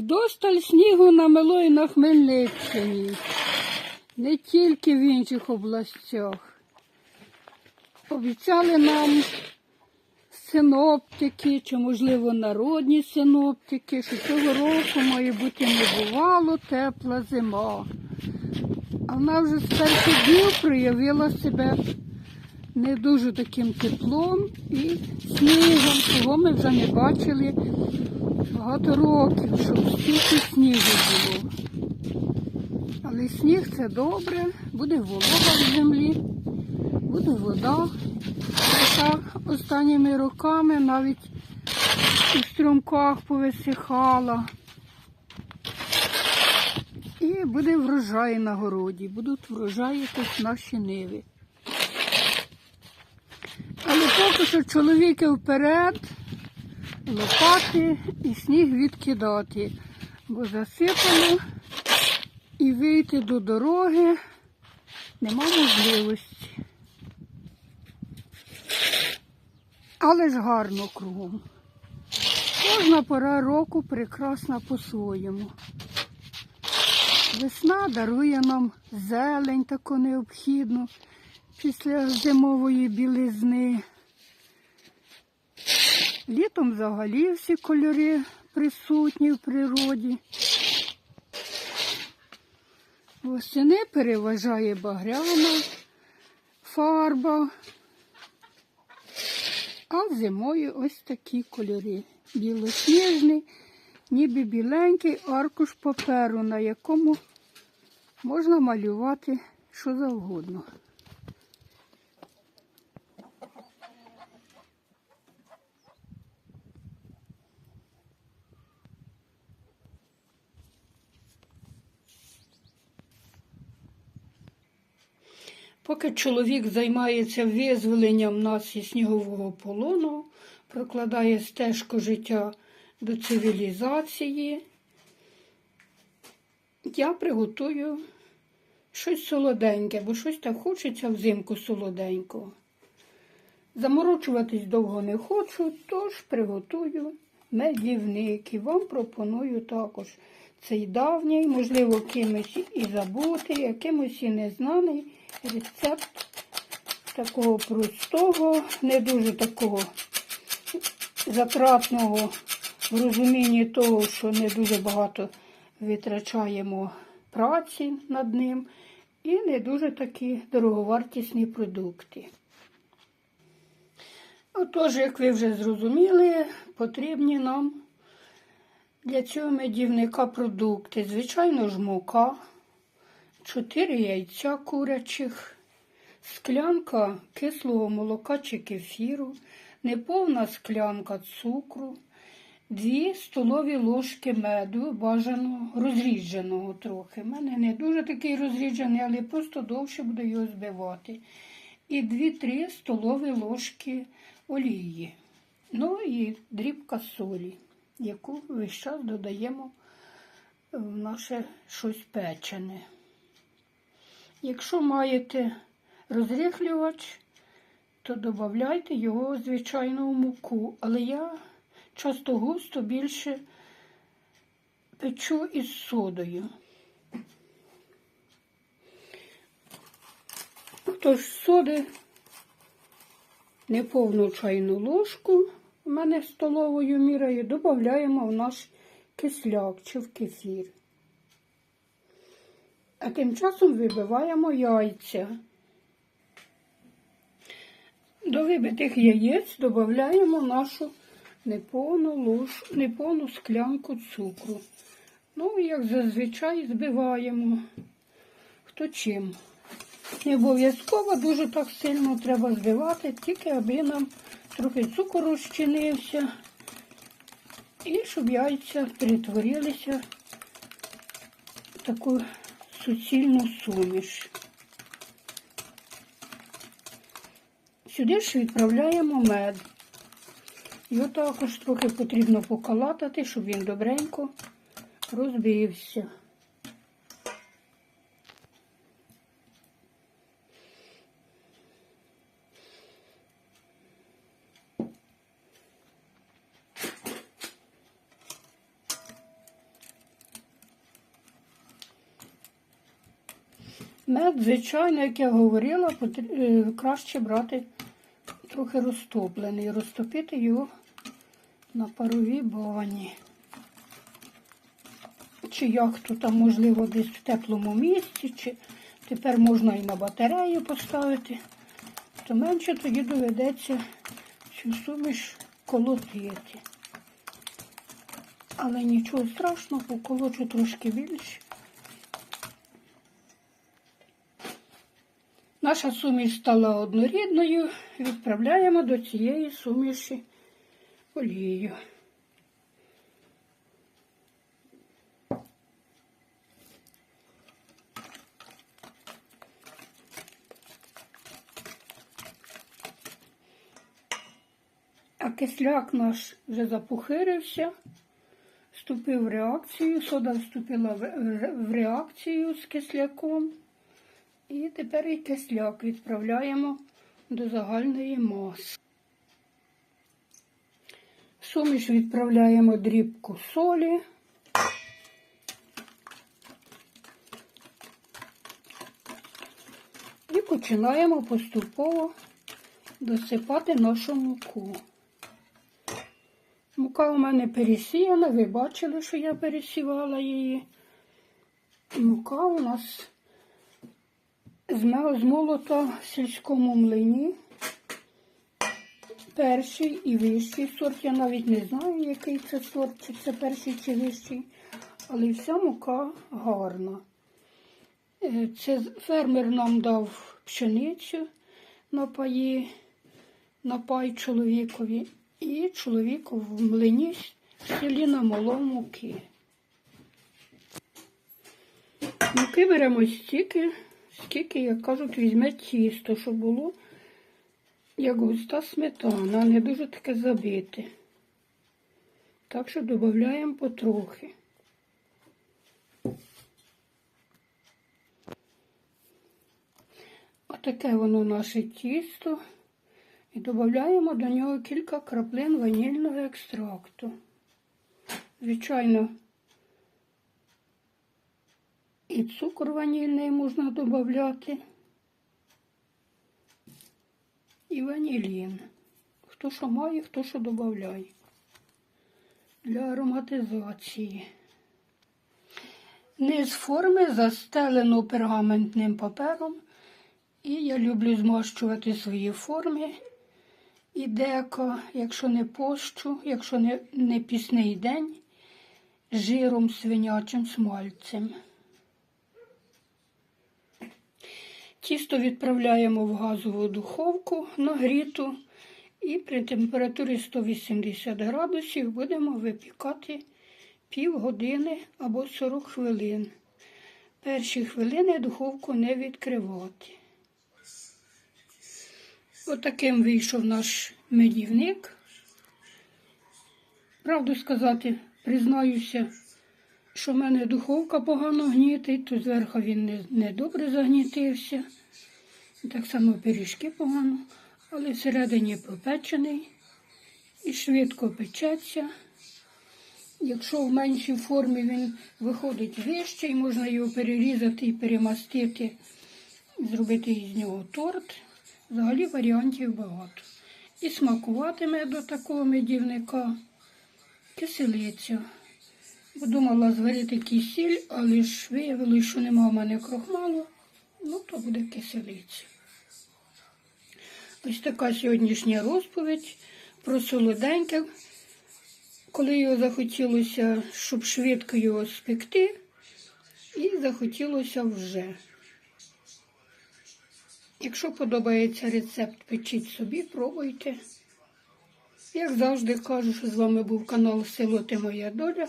Вдосталь снігу намело і на Хмельниччині, не тільки в інших областях. Обіцяли нам синоптики, чи, можливо, народні синоптики, що цього року має бути небувало тепла зима. А вона вже з перших днів проявила себе не дуже таким теплом і снігом, чого ми вже не бачили багато років, щоб стільки снігу було. Але сніг це добре, буде волога в землі, буде вода. Яка останніми роками навіть у струмках повисихала. І буде врожай на городі, будуть врожаїтись наші ниви. Але поки що чоловіки вперед, лопати і сніг відкидати, бо засипано і вийти до дороги нема можливості. Але ж гарно кругом. Кожна пора року прекрасна по-своєму. Весна дарує нам зелень таку необхідну після зимової білизни. Літом взагалі всі кольори присутні в природі. Восени переважає багряна фарба, а зимою ось такі кольори. Білосніжний, ніби біленький аркуш паперу, на якому можна малювати що завгодно. Поки чоловік займається визволенням нас із снігового полону, прокладає стежку життя до цивілізації, я приготую щось солоденьке, бо щось так хочеться взимку солоденького. Заморочуватись довго не хочу, тож приготую медівник і вам пропоную також цей давній, можливо, кимось і забутий, а кимось і незнаний рецепт такого простого, не дуже такого затратного в розумінні того, що не дуже багато витрачаємо праці над ним, і не дуже такі дороговартісні продукти. Отож, як ви вже зрозуміли, потрібні нам для цього медівника продукти. Звичайно ж, мука, 4 яйця курячих, склянка кислого молока чи кефіру, неповна склянка цукру, 2 столові ложки меду, бажаного розрідженого трохи. У мене не дуже такий розріджений, але просто довше буду його збивати. І 2-3 столові ложки олії. Ну і дрібка солі, яку весь час додаємо в наше щось печене. Якщо маєте розрихлювач, то додавайте його звичайно в муку. Але я часто густо більше печу із содою. Тож соди неповну чайну ложку, мене столовою мірою, додаємо в наш кисляк чи в кефір. А тим часом вибиваємо яйця. До вибитих яєць додаємо нашу неповну лож, неповну склянку цукру. Ну, як зазвичай збиваємо хто чим. Не обов'язково дуже так сильно треба збивати, тільки аби нам трохи цукор розчинився і щоб яйця перетворилися в таку суцільну суміш. Сюди ж відправляємо мед. Його також трохи потрібно покалатати, щоб він добренько розбився. Мед, звичайно, як я говорила, е, краще брати трохи розтоплений, розтопити його на паровій бані. Чи як то там, можливо, десь в теплому місці, чи тепер можна і на батарею поставити, то менше тоді доведеться цю суміш колотити. Але нічого страшного, поколочу трошки більше. Наша суміш стала однорідною. Відправляємо до цієї суміші олію. А кисляк наш вже запухирився, вступив в реакцію, сода вступила в- реакцію з кисляком. І тепер і кисляк відправляємо до загальної маси. Суміш відправляємо дрібку солі. І починаємо поступово досипати нашу муку. Мука у мене пересіяна, ви бачили, що я пересівала її. Мука у нас з змолота в сільському млині. Перший і вищий сорт. Я навіть не знаю, який це сорт, чи це перший чи вищий, але вся мука гарна. Е, Це фермер нам дав пшеницю на паї, на пай чоловікові, і чоловік в млині в селі намолов муки. Муки беремо стільки, скільки, як кажуть, візьме тісто, щоб було як густа сметана, не дуже таке забите. Так що додаємо потрохи. Отаке воно наше тісто. І додаємо до нього кілька краплин ванільного екстракту. Звичайно, і цукор ванільний можна додати. І ванілін. Хто що має, хто що додає. Для ароматизації. Низ форми застелено пергаментним папером. І я люблю змащувати свої форми. І деко, якщо не пощу, якщо не, не пісний день, жиром свинячим смальцем. Тісто відправляємо в газову духовку нагріту і при температурі 180 градусів будемо випікати півгодини або 40 хвилин. Перші хвилини духовку не відкривати. Отаким вийшов наш медівник. Правду сказати, признаюся, що в мене духовка погано гнітить, то зверху він не, не добре загнітився. Так само пиріжки погано, але всередині попечений і швидко печеться. Якщо в меншій формі він виходить вищий, можна його перерізати і перемастити, зробити із нього торт. Взагалі варіантів багато. І смакуватиме до такого медівника киселиця. Бо думала зварити кисіль, але ж виявилося, що нема в мене крохмалу, ну то буде киселиця. Ось така сьогоднішня розповідь про солоденьке. Коли його захотілося, щоб швидко його спекти, і захотілося вже. Якщо подобається рецепт, печіть собі, пробуйте. Як завжди кажу, що з вами був канал Село Ти Моя Доля.